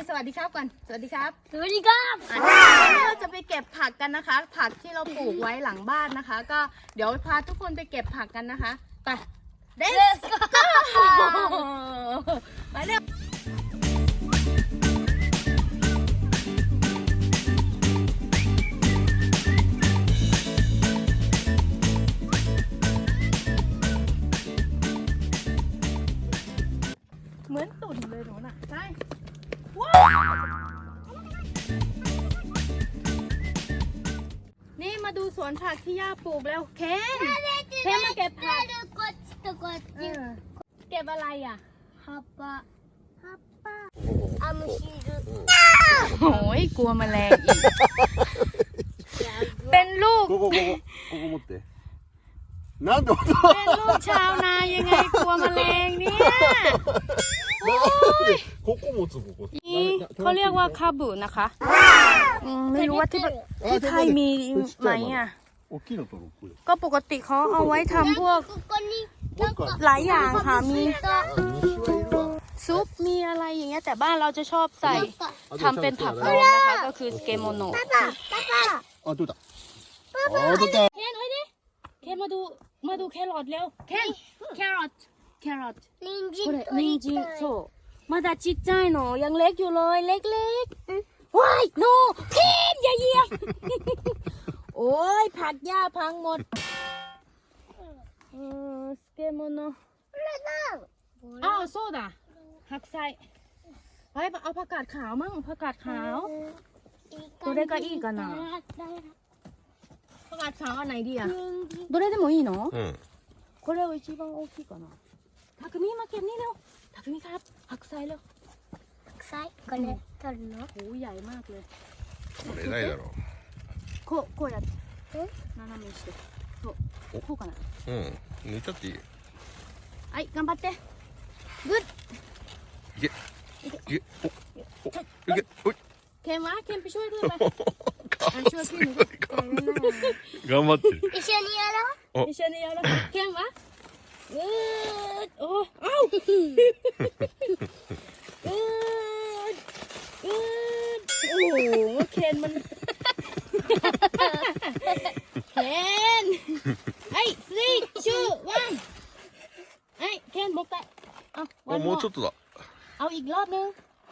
ยสวัสดีครับก่อน สวัสดีครับสวัสดีครับอะวันนี้เราจะไปเก็บผักกันนะคะ ผักที่เราปลูกไว้หลังบ้านนะคะ ก็เดี๋ยวพาทุกคนไปเก็บผักกันนะคะไป Let's go ไปเร็วเหมือนตุ่นเลยหนูน่ะใช่ นี่มาดูสวนผักที่ย่าปลูกแล้วเคนเคนมาเก็บผัก こっちとこっ เอ ち อเก็บอะไรอ่ะ 葉っぱ葉っぱあ虫いる โอ้ยกลัวแมลงอีก เป็นลูก ここここここ持って なんで音 เป็นลูกชาวนายังไงกลัวแมลงเนี่ย ここ持つここ นี่เขาเรียกว่าคาบุนะคะอืมไม่รู้ว่าที่ที่ไทยมีไหมอ่ะ 大きいの取ろうこれ ก็ปกติเขาเอาไว้ทำพวก ここになんか หลายอย่างค่ะ มี あ虫はいるわ ซุป มีอะไรอย่างเงี้ย แต่บ้านเราจะชอบใส่ あ ทำเป็นผักรวมนะคะ ก็คือสเกโมโน パパあ取れたあ取った เคนเอ้ยดิเค นมาดู มาดูแครอทเร็ว เคนแครอทแครอท 人参 これ取り人参たいそうまだちっちゃいのยังเล็กอยู่เลยเล็กๆว้ายโนเคนอย่าเหยียบ โอ้ยผักหญ้าพังหมดเออสเกโมโน これだ อ้าวโซดาหักใส่ไปเอาผักกาดขาวมั่งผักกาดขาว どれがいいかなผักกาดข าวอันไหนดีอ่ะどれでもいいのうんこれは一番大きいかなたくみมาเก็บนี่เร็วたくみครับผักใส่เร็ว 臭いこれ取るの โหใหญ่มากเลย これないだろこうこうやって斜めにしてそうこうかなううん抜いちゃっていいよはい頑張ってグッいけいけおおいけおい เคนวะเคนไปช่วย ด้วยไปอ่ะช่วยพี่หนูด้วย 頑張ってる一緒にやろう一緒にやろうเคนวะグッโอ้เอ้ากึดกึดโอ้โหเคนมัน เคนไอ้สี่ชูวันไอ้เคนบอกแต่เอาวั あ น もうちょっとだ เอาอีกรอบนึง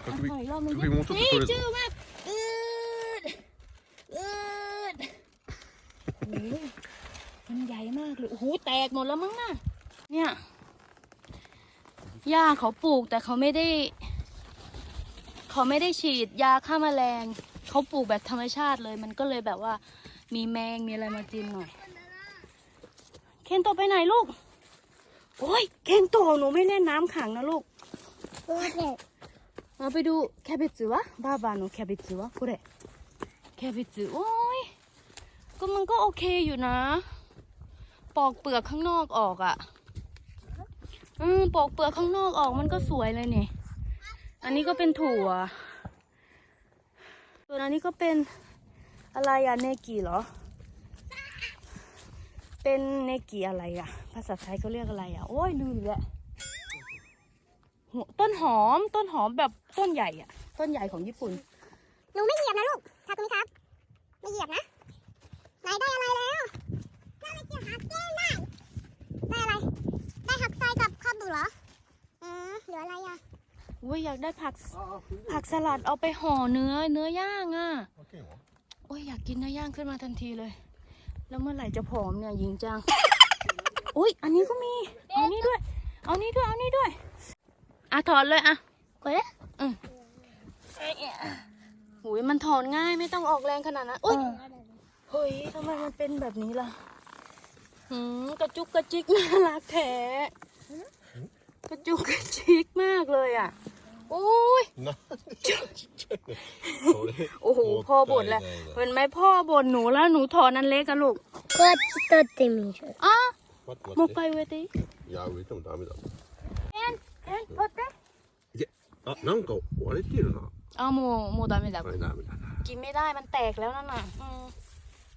たくみ เอาอีกรอบนึง たくみもうちょっと สี่ 取れ ชู る มากกึด โอ้โหมันใหญ่มากเลยโอ้โหแตกหมดแล้วมั้งน่ะเนี่ยหญ้าเขาปลูกแต่เขาไม่ได้ เขาไม่ได้ฉีดยาฆ่าแมลงเขาปลูกแบบธรรมชาติเลย มันก็เลยแบบว่า มีแมงมีอะไรมากินหน่อยเคนโตไปไหนลูกโอ้ยเคนโตหนูไม่เล่นน้ำขังนะลูกこれมาไปดูแคเบตวะบ้าบาหนูแคเบตวะกูเดแคเบตโอ้ย ก็มันก็โอเคอยู่นะ ปอกเปลือกข้างนอกออกอะ่ะ อืมปอกเปลือกข้างนอกออกมันก็สวยเลยเนี่ยอันนี้ก็เป็นถั่ว ส่วนอันนี้ก็เป็นอะไรอะเนกิเหรอ เป็นเนกิอะไรอะภาษาไทยเขาเรียกอะไรอะโอ้ยลืมแล้วหัวต้นหอมต้นหอมแบบต้นใหญ่อะต้นใหญ่ของญี่ปุ่น หนูไม่เหยียบนะลูกทาคุมิครับ ไม่เหยียบนะ ไหนได้อะไรแล้วได้อะไรเกี่ยวกับเก้งได้ ได้อะไร ได้ผักไส้กับข้าวบุ๋เหรออือเหลืออะไรอะอุ้ยอยากได้ผัก ผักสลัดเอาไปห่อเนื้อเนื้อย่างอะ โอ้ยอยากกินเนื้อย่างขึ้นมาทันทีเลย แล้วเมื่อไหร่จะผอมเนี่ยยิงจัง อุ้ยอันนี้ก็มี เอานี้ด้วย เอานี้ด้วย เอานี้ด้วย อะถอนเลยอะกดเยอืมอุ้ยมันถอนง่ายไม่ต้องออกแรงขนาดนั้นอุ้ย เฮ้ยทำไมมันเป็นแบบนี้ล่ะหืมกระจุกกระจิกน่ารักแท้กระจุกกระจิกมากเลยอะโอ้ยโอ้โหพ่อบ่นแล้วเห็นไหมพ่อบ่นหนูแล้วหนูถอนอันเล็กกันลูกこっち取ってみる。อ้า待ってมุกไปเวทีっていや植えてもダメだเอ็นเอ็นพอเคいやあなんかนれてるなあもうもうダメだこれダメだなกินไม่ได้มันแตกแล้วนั่นน่ะอืม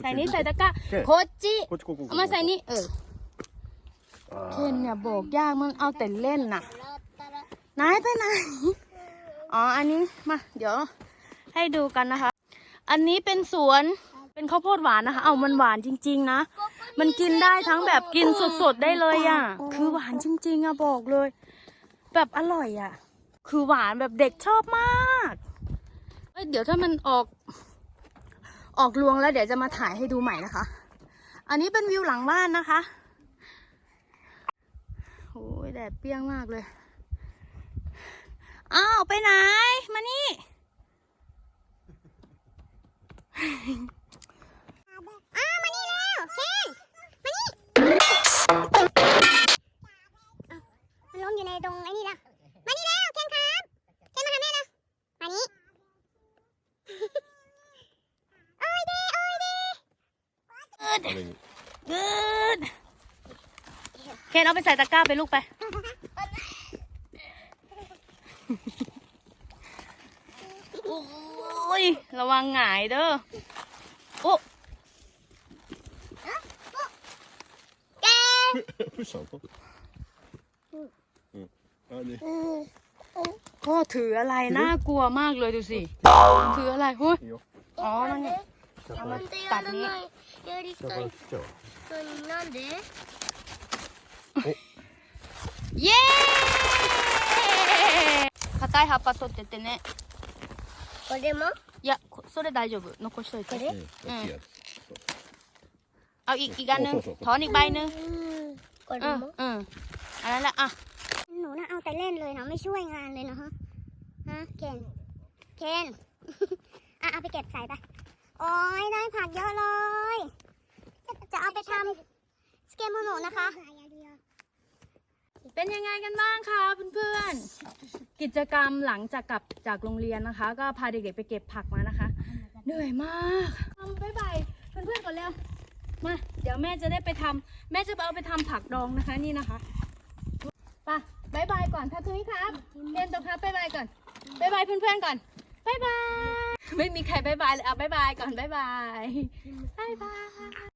ใส่นี่ใส่ตะกร้าโคจิ こっちこここ เอามาใส่นี่เออ เคนเนี่ยโบกยากมันเอาแต่เล่นน่ะนายไปไหน อ๋อ อันนี้มา เดี๋ยว ให้ดูกันนะคะ อันนี้เป็นสวน เป็นข้าวโพดหวานนะคะ เอามันหวานจริง ๆ นะ มันกินได้ทั้งแบบกินสดๆได้เลยอ่ะ คือหวานจริง ๆอะบอกเลย แบบอร่อยอ่ะ คือหวานแบบเด็กชอบมากเอ้ยเดี๋ยวถ้ามันออก ออกรวงแล้วเดี๋ยวจะมาถ่ายให้ดูใหม่นะคะ อันนี้เป็นวิวหลังบ้านนะคะโอ้ยแดดเปรี้ยงมากเลย อ้าวไปไหน มานี่ อ้าวมานี่แล้วเคน เคนเอาไปใส่ตะกร้าไปลูกไป โอ้ย ระวังหงายเด้อ โอ้ どうしたのうんあれ พ่อถืออะไรน่ากลัวมากเลยดูสิ ถืออะไรเฮ้ย いいよ อ๋อ มันเนี่ย 下 เอา か มา ら ตัดนี้ やり下から切っちゃうなんで เย้硬い葉っぱ取ってってね。これもいや、こそれ大丈夫。残しといて。うん大きいやつ เอาอีกอีกอันหนึง そうそうそう ถอนอีกใบหนึง これ อืม も อืมอันนั้นแหละอ่ะ หนูน่ะเอาแต่เล่นเลยเนาะไม่ช่วยงานเลยเนาะฮะฮะเคนเคนอ่ะเอาไปเก็บใส่ไปโอ้ยได้ผักเยอะเลย จะเอาไปทำสเกมโมโนนะคะ เป็นยังไงกันบ้างคะเพื่อนๆ กิจกรรมหลังจากกลับจากโรงเรียนนะคะ ก็พาเด็กๆไปเก็บผักมานะคะ เหนื่อยมากทำบ๊ายบายเพื่อนๆก่อนเร็วมาเดี๋ยวแม่จะได้ไปทำแม่จะไปเอาไปทำผักดองนะคะนี่นะคะไปบ๊ายบายก่อนค่ะทุกครับเรียนตัวครับบ๊ายบายก่อนบ๊ายบายเพื่อนๆก่อนบ๊ายบายไม่มีใครบ๊ายบายเลยเอาบ๊ายบายก่อนบ๊ายบายบ๊ายบาย